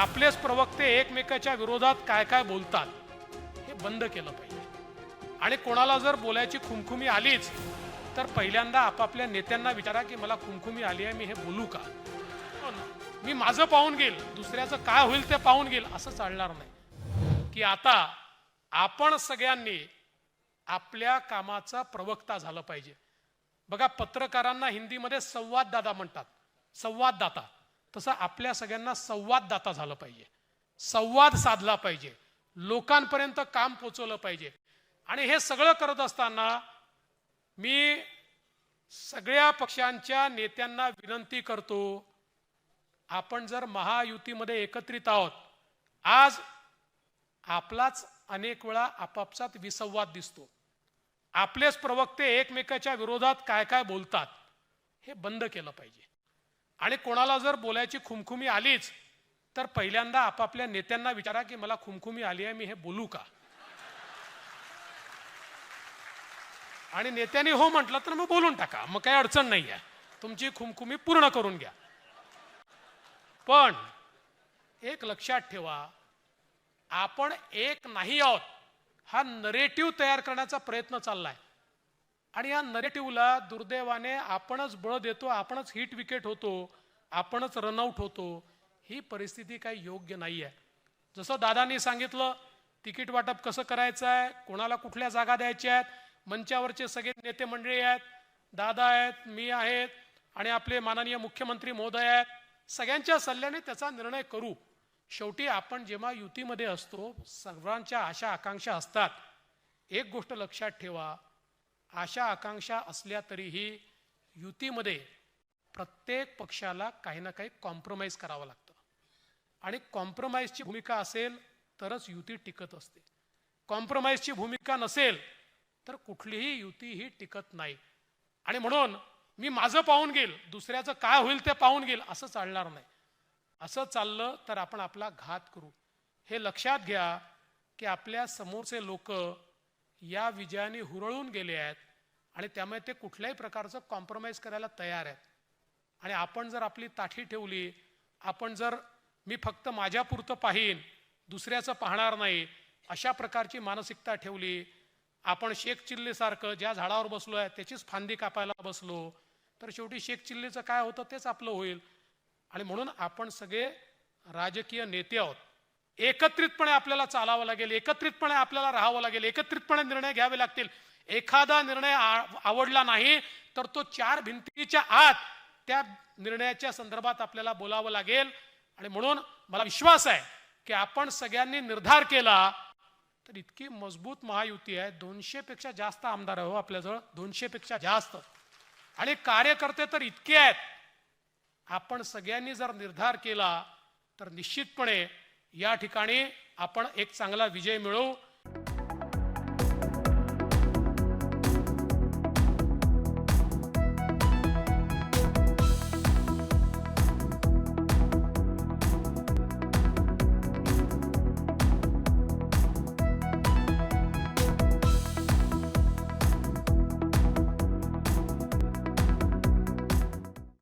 आपलेच प्रवक्ते एकमेकाच्या विरोधात काय काय बोलतात हे बंद केलं पाहिजे. आणि कोणाला जर बोलायची खुमखुमी आलीच तर पहिल्यांदा आपापल्या नेत्यांना विचारा की मला खुमखुमी आली आहे मी हे बोलू का? हो मी माझं पाहून घेईल दुसऱ्याचं काय होईल ते पाहून घेईल असं चालणार नाही. की आता आपण सगळ्यांनी आपल्या कामाचा प्रवक्ता झालं पाहिजे. बघा पत्रकारांना हिंदीमध्ये संवाददाता म्हणतात संवाददाता. तसं आपल्या सगळ्यांना संवाददाता झालं पाहिजे. संवाद साधला पाहिजे. लोकांपर्यंत काम पोचवलं पाहिजे. आणि हे सगळं करत असताना मी सगळ्या पक्षांच्या नेत्यांना विनंती करतो आपण जर महायुतीमध्ये एकत्रित आहोत आज आपलाच अनेक वेळा आपापसात विसंवाद दिसतो. आपलेच प्रवक्ते एकमेकाच्या विरोधात काय काय बोलतात हे बंद केलं पाहिजे. आणि कोणाला जर बोलायची खुमखुमी आलीच तर पहिल्यांदा आपापल्या नेत्यांना विचारा की मला खुमखुमी आली आहे मी हे बोलू का? आणि नेत्यांनी हो म्हटलं तर मग बोलून टाका मग काही अडचण नाही आहे. तुमची खुमखुमी पूर्ण करून घ्या. पण एक लक्षात ठेवा आपण एक नाही आहोत हा नरेटिव्ह तयार करण्याचा प्रयत्न चाललाय. आणि या नरेटिव्हला दुर्दैवाने आपणच बळ देतो आपणच हिट विकेट होतो आपणच रनआउट होतो ही परिस्थिती काही योग्य नाही आहे जसं दादांनी सांगितलं तिकीट वाटप कसं करायचं आहे कोणाला कुठल्या जागा द्यायच्या आहेत मंचावरचे सगळे नेते मंडळी आहेत दादा आहेत मी आहेत आणि आपले माननीय मुख्यमंत्री महोदय आहेत सगळ्यांच्या सल्ल्याने त्याचा निर्णय करू. शेवटी आपण जेव्हा युतीमध्ये असतो सर्वांच्या आशा आकांक्षा असतात. एक गोष्ट लक्षात ठेवा आशा आकांक्षा असल्या तरीही युतीमध्ये प्रत्येक पक्षाला काही ना काही कॉम्प्रोमाइज करावं लागतं. आणि कॉम्प्रोमाइजची भूमिका असेल तरच युती टिकत असते. कॉम्प्रोमाइजची भूमिका नसेल तर कुठलीही युती ही टिकत नाही. आणि म्हणून मी माझं पाहून घेईल दुसऱ्याचं काय होईल ते पाहून घेईल असं चालणार नाही. असं चाललं तर आपण आपला घात करू. हे लक्षात घ्या की आपल्या समोरचे लोक या विजयाने हुरळून गेले आहेत आणि त्यामुळे ते कुठल्याही प्रकारचं कॉम्प्रोमाइज करायला तयार आहेत. आणि आपण जर आपली ताठी ठेवली आपण जर मी फक्त माझ्यापुरतं पाहीन दुसऱ्याचं पाहणार नाही अशा प्रकारची मानसिकता ठेवली आपण शेख चिल्लीसारखं ज्या झाडावर बसलो आहे त्याचीच फांदी कापायला बसलो तर शेवटी शेख चिल्लीचं काय होतं तेच आपलं होईल. आणि म्हणून आपण सगळे राजकीय नेते आहोत. एकत्रितपणे आपल्याला चालावं लागेल एकत्रितपणे आपल्याला राहावं लागेल एकत्रितपणे निर्णय घ्यावे लागतील. एखादा निर्णय आवडला नाही तर तो चार भिंतीच्या आत त्या निर्णयाच्या संदर्भात आपल्याला बोलावं लागेल. आणि म्हणून मला विश्वास आहे की आपण सगळ्यांनी निर्धार केला तर इतकी मजबूत महायुती आहे. दोनशे पेक्षा जास्त आमदार आहे हो आपल्याजवळ दोनशे पेक्षा जास्त. आणि कार्यकर्ते तर इतके आहेत. आपण सगळ्यांनी जर निर्धार केला तर निश्चितपणे या ठिकाणी आपण एक चांगला विजय मिळवू.